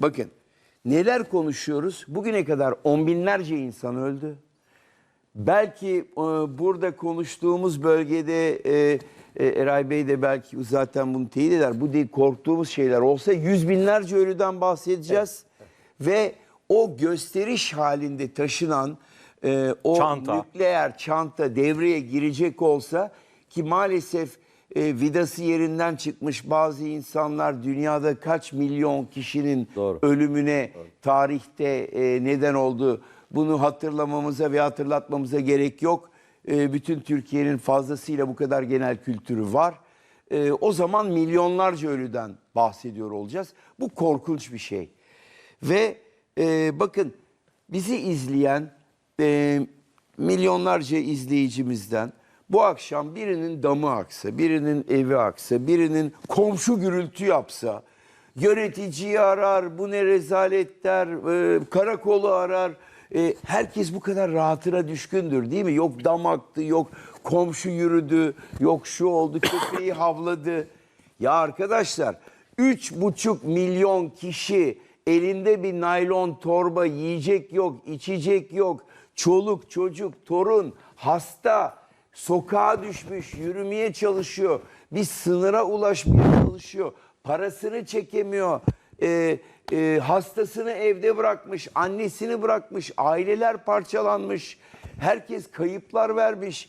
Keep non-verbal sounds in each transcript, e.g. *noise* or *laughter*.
Bakın neler konuşuyoruz? Bugüne kadar on binlerce insan öldü. Belki e, burada konuştuğumuz bölgede e, e, Eray Bey de belki zaten bunu teyit eder. Bu değil korktuğumuz şeyler olsa yüz binlerce ölüden bahsedeceğiz. Ve o gösteriş halinde taşınan e, o Çanta. nükleer çanta devreye girecek olsa ki maalesef e, vidası yerinden çıkmış bazı insanlar dünyada kaç milyon kişinin Doğru. ölümüne tarihte e, neden oldu. Bunu hatırlamamıza ve hatırlatmamıza gerek yok. E, bütün Türkiye'nin fazlasıyla bu kadar genel kültürü var. E, o zaman milyonlarca ölüden bahsediyor olacağız. Bu korkunç bir şey. Ve e, bakın bizi izleyen e, milyonlarca izleyicimizden bu akşam birinin damı aksa, birinin evi aksa, birinin komşu gürültü yapsa, yöneticiyi arar, bu ne rezalet der, e, karakolu arar. E, herkes bu kadar rahatına düşkündür değil mi? Yok dam aktı, yok komşu yürüdü, yok şu oldu, köpeği *laughs* havladı. Ya arkadaşlar 3,5 milyon kişi elinde bir naylon torba yiyecek yok, içecek yok. Çoluk, çocuk, torun, hasta, sokağa düşmüş, yürümeye çalışıyor. Bir sınıra ulaşmaya çalışıyor. Parasını çekemiyor. Ee, e, hastasını evde bırakmış, annesini bırakmış, aileler parçalanmış. Herkes kayıplar vermiş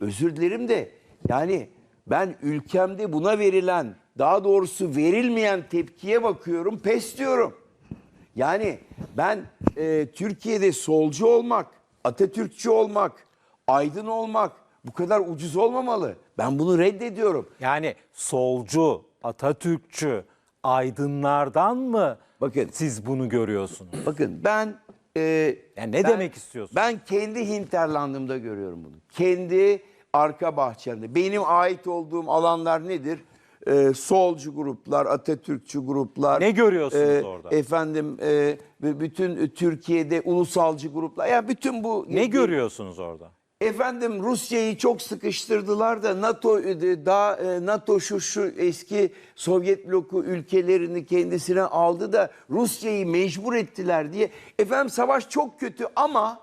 özür dilerim de yani ben ülkemde buna verilen daha doğrusu verilmeyen tepkiye bakıyorum pes diyorum. Yani ben e, Türkiye'de solcu olmak, Atatürkçü olmak, aydın olmak bu kadar ucuz olmamalı. Ben bunu reddediyorum. Yani solcu, Atatürkçü, aydınlardan mı Bakın. siz bunu görüyorsunuz? Bakın ben e, Yani ne ben- demek istiyorsun? Ben kendi hinterlandımda görüyorum bunu. Kendi arka bahçemde. Benim ait olduğum alanlar nedir? Ee, solcu gruplar, Atatürkçü gruplar. Ne görüyorsunuz e, orada? Efendim e, bütün Türkiye'de ulusalcı gruplar. Ya bütün bu Ne görüyorsunuz orada? Efendim Rusya'yı çok sıkıştırdılar da NATO e, daha e, NATO şu şu eski Sovyet bloku ülkelerini kendisine aldı da Rusya'yı mecbur ettiler diye. Efendim savaş çok kötü ama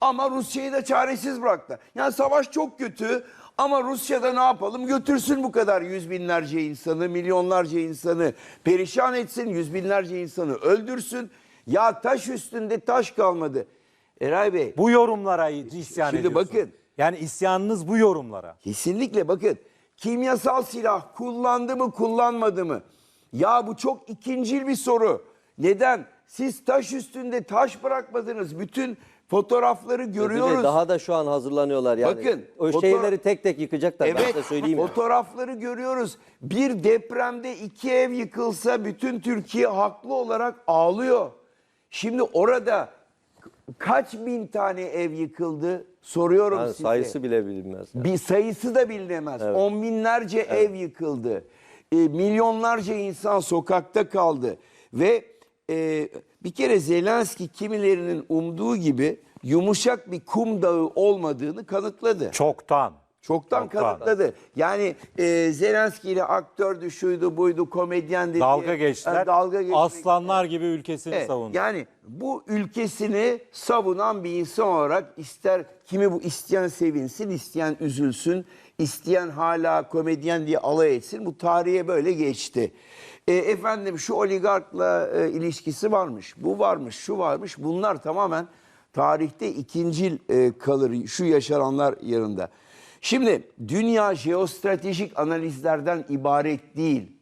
ama Rusya'yı da çaresiz bıraktı. Yani savaş çok kötü ama Rusya'da ne yapalım? Götürsün bu kadar yüz binlerce insanı, milyonlarca insanı perişan etsin, yüz binlerce insanı öldürsün. Ya taş üstünde taş kalmadı. Eray Bey. Bu yorumlara isyan Şimdi ediyorsunuz. bakın. Yani isyanınız bu yorumlara. Kesinlikle bakın kimyasal silah kullandı mı kullanmadı mı? Ya bu çok ikincil bir soru. Neden? Siz taş üstünde taş bırakmadınız. Bütün fotoğrafları görüyoruz. Daha da şu an hazırlanıyorlar yani. Bakın, o foto- şeyleri tek tek yıkacaklar ben Evet size söyleyeyim. fotoğrafları görüyoruz. Bir depremde iki ev yıkılsa bütün Türkiye haklı olarak ağlıyor. Şimdi orada kaç bin tane ev yıkıldı soruyorum Yani size. sayısı bile bilinmez. Bir sayısı da bilinemez. On binlerce ev yıkıldı. E, milyonlarca insan sokakta kaldı. Ve e, bir kere Zelenski kimilerinin umduğu gibi yumuşak bir kum dağı olmadığını kanıtladı. Çoktan. Çoktan Çoktan. kanıtladı. Yani e, Zelenski ile aktördü, şuydu, buydu, komedyendi. Dalga diye- geçtiler. Ha, dalga geçmek- Aslanlar gibi ülkesini Evet, savundu. Yani bu ülkesini savunan bir insan olarak ister kimi bu isteyen sevinsin, isteyen üzülsün, isteyen hala komedyen diye alay etsin. Bu tarihe böyle geçti. E, efendim şu oligarkla e, ilişkisi varmış, bu varmış, şu varmış. Bunlar tamamen tarihte ikincil e, kalır şu yaşananlar yanında. Şimdi dünya jeostratejik analizlerden ibaret değil.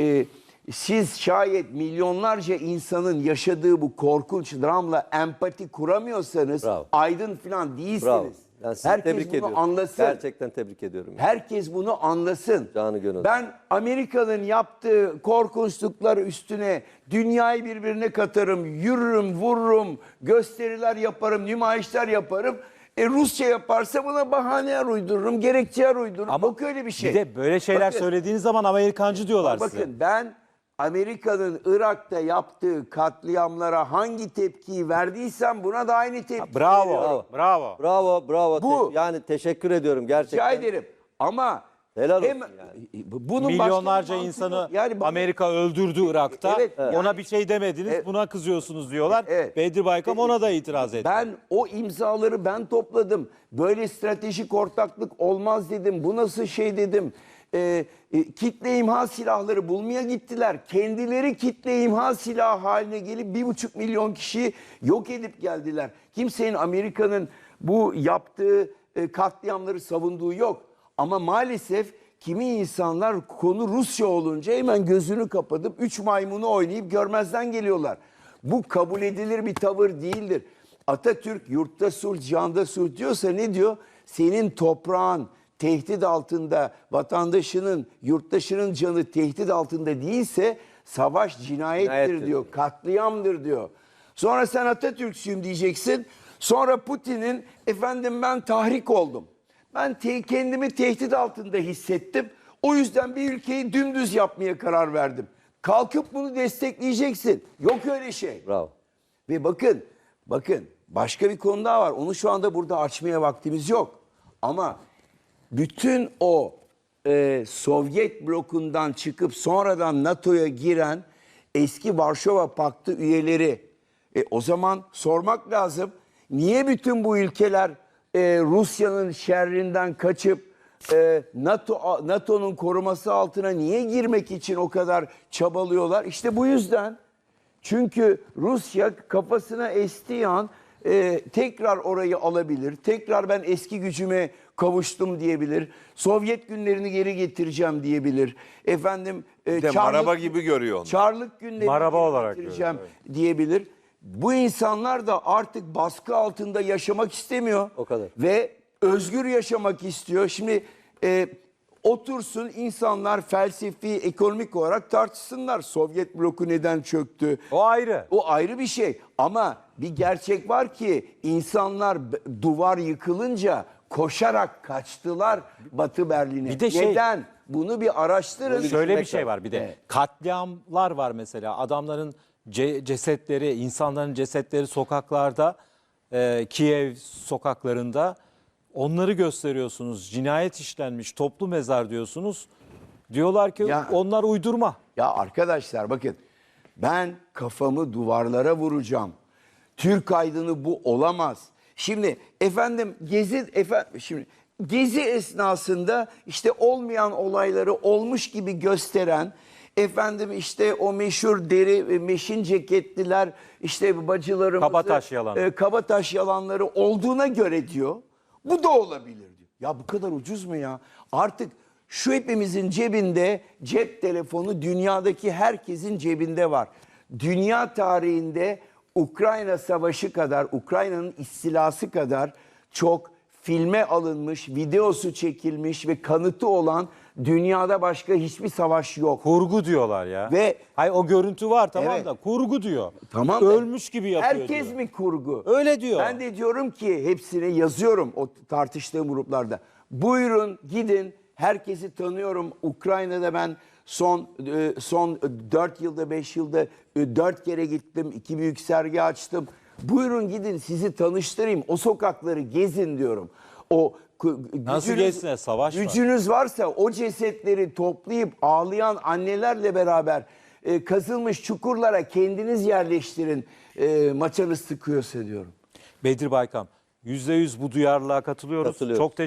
E, siz şayet milyonlarca insanın yaşadığı bu korkunç dramla empati kuramıyorsanız Bravo. aydın falan değilsiniz. Bravo. Yani sizi Herkes tebrik bunu ediyorum. anlasın. Gerçekten tebrik ediyorum. Herkes bunu anlasın. Canı gönül. Ben Amerika'nın yaptığı korkunçluklar üstüne dünyayı birbirine katarım, yürürüm, vururum, gösteriler yaparım, nümayişler yaparım. E Rusya yaparsa buna bahaneler uydururum, gerekçeler uydururum. Ama Yok öyle bir şey. Bir de böyle şeyler Bakın, söylediğiniz zaman Amerikancı diyorlar Bakın size. ben Amerika'nın Irak'ta yaptığı katliamlara hangi tepkiyi verdiysem buna da aynı tepki Bravo. veriyorum. Bravo. Bravo, bravo. Bu- Te- yani teşekkür ediyorum gerçekten. Rica ederim. Ama Helal olsun Hem- yani. bunun başka bir Milyonlarca mantığı insanı yok. yani bu- Amerika öldürdü Irak'ta. Evet, Ona yani- bir şey demediniz, Evet. buna kızıyorsunuz diyorlar. Evet. Bedri Baykam ona da itiraz etti. Ben o imzaları ben topladım. Böyle stratejik ortaklık olmaz dedim. Bu nasıl şey dedim. Ee, e, kitle imha silahları bulmaya gittiler. Kendileri kitle imha silahı haline gelip bir buçuk milyon kişiyi yok edip geldiler. Kimsenin Amerika'nın bu yaptığı e, katliamları savunduğu yok. Ama maalesef kimi insanlar konu Rusya olunca hemen gözünü kapatıp üç maymunu oynayıp görmezden geliyorlar. Bu kabul edilir bir tavır değildir. Atatürk yurtta sulh, canda sulh diyorsa ne diyor? Senin toprağın tehdit altında, vatandaşının, yurttaşının canı tehdit altında değilse savaş cinayettir, Cinayettir. diyor, katliamdır diyor. Sonra sen Atatürkçüyüm diyeceksin. Sonra Putin'in efendim ben tahrik oldum. Ben te- kendimi tehdit altında hissettim. O yüzden bir ülkeyi dümdüz yapmaya karar verdim. Kalkıp bunu destekleyeceksin. Yok öyle şey. Bravo. Ve bakın, bakın başka bir konu daha var. Onu şu anda burada açmaya vaktimiz yok. Ama bütün o e, Sovyet blokundan çıkıp sonradan NATO'ya giren eski Varşova Paktı üyeleri e, o zaman sormak lazım. Niye bütün bu ülkeler e, Rusya'nın şerrinden kaçıp e, NATO NATO'nun koruması altına niye girmek için o kadar çabalıyorlar? İşte bu yüzden. Çünkü Rusya kafasına estiği an e, tekrar orayı alabilir. Tekrar ben eski gücüme kavuştum diyebilir. Sovyet günlerini geri getireceğim diyebilir. Efendim e, de maraba gibi görüyor onu. Çarlık günlerini Maraba geri olarak getireceğim görüyor, diyebilir. Bu insanlar da artık baskı altında yaşamak istemiyor. O kadar. Ve özgür yaşamak istiyor. Şimdi e, otursun insanlar felsefi, ekonomik olarak tartışsınlar. Sovyet bloku neden çöktü? O ayrı. O ayrı bir şey. Ama bir gerçek var ki insanlar duvar yıkılınca koşarak kaçtılar Batı Berlin'e. Bir de şey- Neden? Bunu bir araştırın. Şöyle bir şey var bir de. Katliamlar var mesela. Adamların ce- cesetleri, insanların cesetleri sokaklarda, e, Kiev sokaklarında. Onları gösteriyorsunuz. Cinayet işlenmiş, toplu mezar diyorsunuz. Diyorlar ki Ya- onlar uydurma. Ya arkadaşlar bakın ben kafamı duvarlara vuracağım. Türk aydını bu olamaz. Şimdi efendim gezi efendim şimdi gezi esnasında işte olmayan olayları olmuş gibi gösteren efendim işte o meşhur deri e, meşin ceketliler işte bacılarımızı Kabataş yalanı. e, kabataş yalanları olduğuna göre diyor. Bu da olabilir diyor. Ya bu kadar ucuz mu ya? Artık şu hepimizin cebinde cep telefonu dünyadaki herkesin cebinde var. Dünya tarihinde Ukrayna savaşı kadar, Ukrayna'nın istilası kadar çok filme alınmış, videosu çekilmiş ve kanıtı olan dünyada başka hiçbir savaş yok. Kurgu diyorlar ya. Ve- Hayır o görüntü var tamam Evet. da kurgu diyor. Tamam. da Ölmüş gibi yapıyor Herkes diyor. mi kurgu? Öyle diyor. Ben de diyorum ki hepsine yazıyorum o tartıştığım gruplarda. Buyurun gidin. Herkesi tanıyorum. Ukrayna'da ben son e, son 4 yılda 5 yılda 4 kere gittim. iki büyük sergi açtım. Buyurun gidin sizi tanıştırayım. O sokakları gezin diyorum. O ku- Nasıl gücünüz- gezsinler? Savaş var. Gücünüz varsa o cesetleri toplayıp ağlayan annelerle beraber e, kazılmış çukurlara kendiniz yerleştirin. E, maçanız sıkıyorsa diyorum. Bedri Baykam %100 bu duyarlılığa katılıyoruz. Katılıyorum. Çok teşekkür